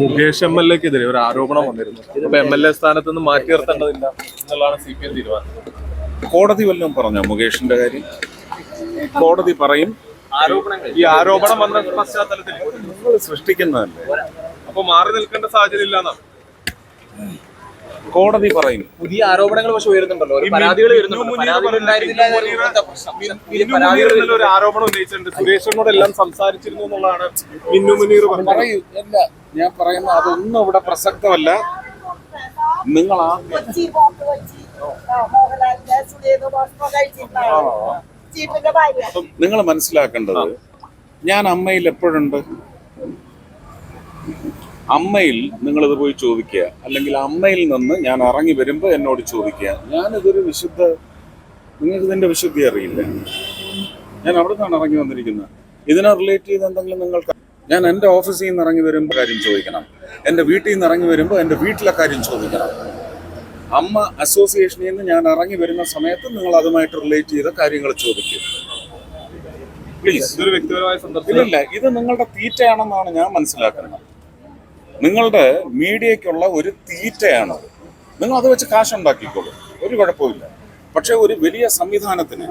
Mukesh M L എക്കെതിരെ ഒരു ആരോപണം വന്നിരുന്നു. അപ്പൊ എം എൽ എ സ്ഥാനത്ത് നിന്ന് മാറ്റി നിർത്തേണ്ടതില്ല എന്നുള്ളതാണ് സി പി എം തീരുമാനം. കോടതി വല്ലതും പറഞ്ഞോ മുകേഷിന്റെ കാര്യം? കോടതി പറയും. ഈ ആരോപണം വന്ന പശ്ചാത്തലത്തിൽ സൃഷ്ടിക്കുന്നതല്ലേ? അപ്പൊ മാറി നിൽക്കേണ്ട സാഹചര്യം ഇല്ലാന്നാണ്. കോടതി പറയും പുതിയ ആരോപണങ്ങൾ പക്ഷെ ഉയരുന്നുണ്ടല്ലോ. ഒരു പരാതികൾ വരുന്നുണ്ടല്ലോ ഒരു ആരോപണം ഉന്നയിച്ചിട്ടുണ്ട്. സുരേഷിനോട് എല്ലാം സംസാരിച്ചിരുന്നു എന്നുള്ളതാണ് മിന്നു മുനീർ പറയൂ. അല്ല ഞാൻ പറയുന്നത് അതൊന്നും ഇവിടെ പ്രസക്തമല്ല. നിങ്ങൾ ആ നിങ്ങൾ മനസ്സിലാക്കേണ്ടത് ഞാൻ അമ്മയിൽ എപ്പോഴുണ്ട്? അമ്മയിൽ നിങ്ങളിത് പോയി ചോദിക്കുക. അല്ലെങ്കിൽ അമ്മയിൽ നിന്ന് ഞാൻ ഇറങ്ങി വരുമ്പോൾ എന്നോട് ചോദിക്കുക. ഞാനിതൊരു വിശുദ്ധ നിങ്ങൾക്ക് ഇതിന്റെ വിശുദ്ധി അറിയില്ല? ഞാൻ അവിടെ നിന്നാണ് ഇറങ്ങി വന്നിരിക്കുന്നത്. ഇതിനെ റിലേറ്റ് ചെയ്ത് എന്തെങ്കിലും നിങ്ങൾക്ക് ഞാൻ എന്റെ ഓഫീസിൽ നിന്ന് ഇറങ്ങി വരുമ്പോൾ കാര്യം ചോദിക്കണം. എന്റെ വീട്ടിൽ നിന്ന് ഇറങ്ങി വരുമ്പോൾ എന്റെ വീട്ടിലെ കാര്യം ചോദിക്കണം. അമ്മ അസോസിയേഷനിൽ നിന്ന് ഞാൻ ഇറങ്ങി വരുന്ന സമയത്ത് നിങ്ങൾ അതുമായിട്ട് റിലേറ്റ് ചെയ്ത കാര്യങ്ങൾ ചോദിക്കും. പ്ലീസ് ഇതൊരു വ്യക്തിപരമായ സന്ദർഭം ഇല്ലില്ല ഇത് നിങ്ങളുടെ തീറ്റയാണെന്നാണ് ഞാൻ മനസ്സിലാക്കുന്നത്. നിങ്ങളുടെ മീഡിയയ്ക്കുള്ള ഒരു തീറ്റയാണ് നിങ്ങൾ അത് വെച്ച് കാശുണ്ടാക്കിക്കോളൂ. ഒരു കുഴപ്പമില്ല പക്ഷേ ഒരു വലിയ സംവിധാനത്തിന്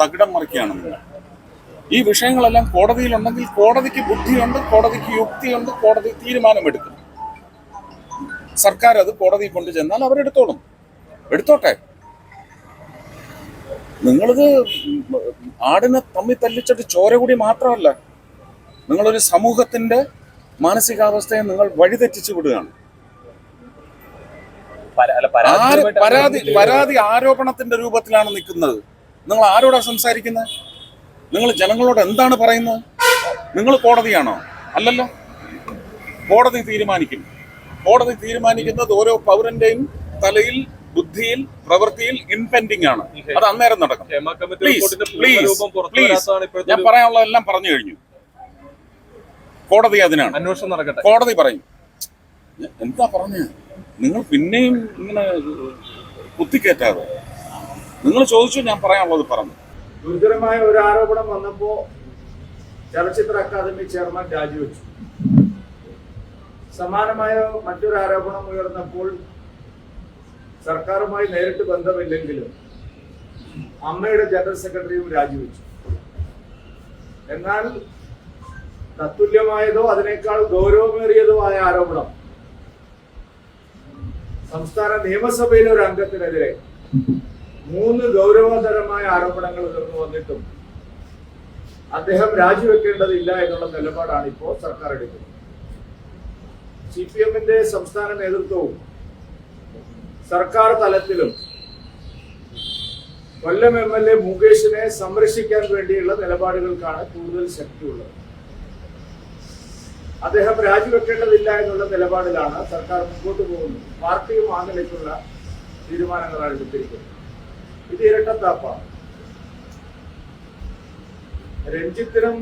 തകിടം മറിക്കുകയാണ് നിങ്ങൾ. ഈ വിഷയങ്ങളെല്ലാം കോടതിയിലുണ്ടെങ്കിൽ കോടതിക്ക് ബുദ്ധിയുണ്ട് കോടതിക്ക് യുക്തിയുണ്ട് കോടതി തീരുമാനമെടുക്കും സർക്കാർ അത് കോടതിയിൽ കൊണ്ടു ചെന്നാൽ അവരെടുത്തോളും. എടുത്തോട്ടെ. നിങ്ങളിത് ആടിനെ തമ്മിൽ തല്ലിച്ചിട്ട് ചോര കൂടി മാത്രമല്ല. നിങ്ങളൊരു സമൂഹത്തിന്റെ മാനസികാവസ്ഥയെ നിങ്ങൾ വഴിതെറ്റിച്ചു വിടുകയാണ്. പരാതി പരാതി ആരോപണത്തിന്റെ രൂപത്തിലാണ് നിൽക്കുന്നത്. നിങ്ങൾ ആരോടാ സംസാരിക്കുന്നത്? നിങ്ങൾ ജനങ്ങളോട് എന്താണ് പറയുന്നത്? നിങ്ങൾ കോടതിയാണോ? അല്ലല്ലോ. കോടതി തീരുമാനിക്കും. കോടതി തീരുമാനിക്കുന്നത് ഓരോ പൗരന്റെയും തലയിൽ ബുദ്ധിയിൽ പ്രവൃത്തിയിൽ ഇൻപെൻഡിങ് ആണ്. അത് അന്നേരം നടക്കും. പ്ലീസ് പ്ലീസ് പ്ലീസ് ഞാൻ പറയാനുള്ളതെല്ലാം പറഞ്ഞു കഴിഞ്ഞു. കോടതി അതിനാണ്. അന്വേഷണം നടക്കട്ടെ. കോടതി പറയും. എന്താ പറഞ്ഞ? നിങ്ങൾ പിന്നെയും ഇങ്ങനെ കുത്തിക്കേറ്റാതെ. നിങ്ങൾ ചോദിച്ചു ഞാൻ പറയാനുള്ളത് പറഞ്ഞു. ഗുരുതരമായ ഒരു ആരോപണം വന്നപ്പോ ചലച്ചിത്ര അക്കാദമി ചെയർമാൻ രാജിവെച്ചു. സമാനമായ മറ്റൊരു ആരോപണം ഉയർന്നപ്പോൾ സർക്കാരുമായി നേരിട്ട് ബന്ധമില്ലെങ്കിലും അമ്മയുടെ ജനറൽ സെക്രട്ടറിയും രാജിവെച്ചു. എന്നാൽ തത്തുല്യമായതോ അതിനേക്കാൾ ഗൗരവമേറിയതോ ആയ ആരോപണം. സംസ്ഥാന നിയമസഭയിലെ ഒരു അംഗത്തിനെതിരെ മൂന്ന് ഗൗരവതരമായ ആരോപണങ്ങൾ ഉയർന്നു വന്നിട്ടും അദ്ദേഹം രാജിവെക്കേണ്ടതില്ല എന്നുള്ള നിലപാടാണ് ഇപ്പോൾ സർക്കാർ എടുക്കുന്നത്. സി പി എമ്മിന്റെ സംസ്ഥാന നേതൃത്വവും സർക്കാർ തലത്തിലും കൊല്ലം എം എൽ എ മുകേഷിനെ സംരക്ഷിക്കാൻ വേണ്ടിയുള്ള നിലപാടുകൾക്കാണ് കൂടുതൽ ശക്തിയുള്ളത്. അദ്ദേഹം രാജിവെക്കേണ്ടതില്ല എന്നുള്ള നിലപാടിലാണ് സർക്കാർ മുമ്പോട്ട് പോകുന്നത്. പാർട്ടിയും ആ നിലയ്ക്കുള്ള തീരുമാനങ്ങളാണ് എടുത്തിരിക്കുന്നത്. ഇത് ഇരട്ടത്താപ്പാണ് രഞ്ജിത്തിനും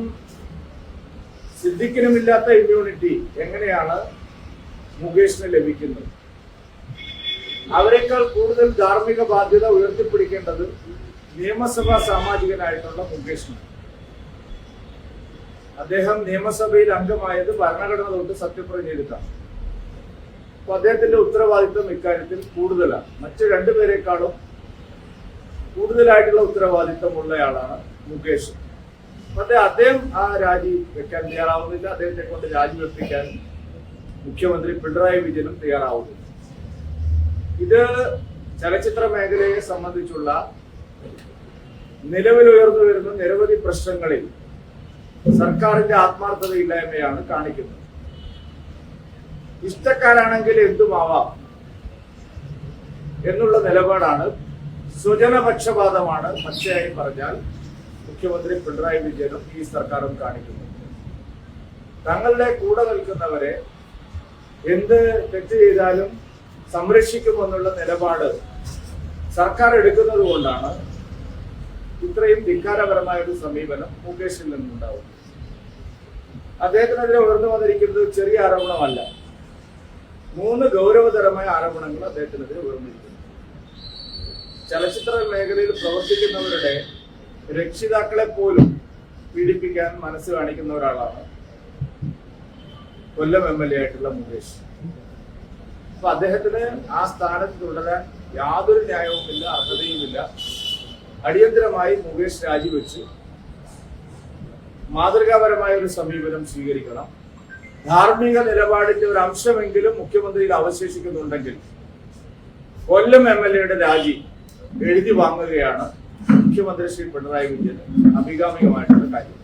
സിദ്ദിഖിനും ഇല്ലാത്ത ഇമ്മ്യൂണിറ്റി എങ്ങനെയാണ് മുകേഷിന് ലഭിക്കുന്നത്? അവരെക്കാൾ കൂടുതൽ ധാർമ്മിക ബാധ്യത ഉയർത്തിപ്പിടിക്കേണ്ടത് നിയമസഭാ സാമാജികനായിട്ടുള്ള മുകേഷിനാണ്. അദ്ദേഹം നിയമസഭയിൽ അംഗമായത് ഭരണഘടന തൊട്ട് സത്യപ്രതിജ്ഞ ചെയ്തിട്ടാണ്. അപ്പൊ അദ്ദേഹത്തിന്റെ ഉത്തരവാദിത്വം ഇക്കാര്യത്തിൽ കൂടുതലാണ്. മറ്റു രണ്ടുപേരെക്കാളും കൂടുതലായിട്ടുള്ള ഉത്തരവാദിത്വം ഉള്ളയാളാണ് മുകേഷ് പക്ഷേ അദ്ദേഹം ആ രാജി വെക്കാൻ തയ്യാറാവുന്നില്ല. അദ്ദേഹത്തെ കൊണ്ട് രാജിവെപ്പിക്കാൻ മുഖ്യമന്ത്രി പിണറായി വിജയനും തയ്യാറാവുന്നില്ല. ഇത് ചലച്ചിത്ര മേഖലയെ സംബന്ധിച്ചുള്ള നിലവിലുയർന്നു വരുന്ന നിരവധി പ്രശ്നങ്ങളിൽ സർക്കാരിന്റെ ആത്മാർത്ഥതയില്ലായ്മയാണ് കാണിക്കുന്നത്. ഇഷ്ടക്കാരാണെങ്കിൽ എന്തുമാവാം എന്നുള്ള നിലപാടാണ് സ്വജനപക്ഷപാതമാണ്. പച്ചയായി പറഞ്ഞാൽ മുഖ്യമന്ത്രി പിണറായി വിജയനും ഈ സർക്കാരും കാണിക്കുന്നത്. തങ്ങളുടെ കൂടെ നിൽക്കുന്നവരെ എന്ത് തെറ്റ് ചെയ്താലും സംരക്ഷിക്കുമെന്നുള്ള നിലപാട് സർക്കാർ എടുക്കുന്നത് കൊണ്ടാണ് ഇത്രയും ധിക്കാരപരമായ ഒരു സമീപനം മുകേഷിൽ നിന്നുണ്ടാവുന്നത്. അദ്ദേഹത്തിനെതിരെ ഉയർന്നു വന്നിരിക്കുന്നത് ചെറിയ ആരോപണമല്ല. മൂന്ന് ഗൗരവതരമായ ആരോപണങ്ങൾ അദ്ദേഹത്തിനെതിരെ ഉയർന്നിരിക്കുന്നു. ചലച്ചിത്ര മേഖലയിൽ പ്രവർത്തിക്കുന്നവരുടെ രക്ഷിതാക്കളെ പോലും പീഡിപ്പിക്കാൻ മനസ്സ് കാണിക്കുന്ന ഒരാളാണ് കൊല്ലം എം എൽ എ ആയിട്ടുള്ള മുകേഷ്. അപ്പൊ അദ്ദേഹത്തിന് ആ സ്ഥാനത്ത് തുടരാൻ യാതൊരു ന്യായവും ഇല്ല അർഹതയുമില്ല. അടിയന്തരമായി മുകേഷ് രാജിവെച്ച്. മാതൃകാപരമായ ഒരു സമീപനം സ്വീകരിക്കണം. ധാർമ്മിക നിലപാടിന്റെ ഒരു അംശമെങ്കിലും മുഖ്യമന്ത്രിയിൽ അവശേഷിക്കുന്നുണ്ടെങ്കിൽ കൊല്ലം എം എൽ എയുടെ രാജി എഴുതി വാങ്ങുകയാണ് മുഖ്യമന്ത്രി ശ്രീ പിണറായി വിജയൻ അഭികാമികമായിട്ടുള്ള കാര്യം.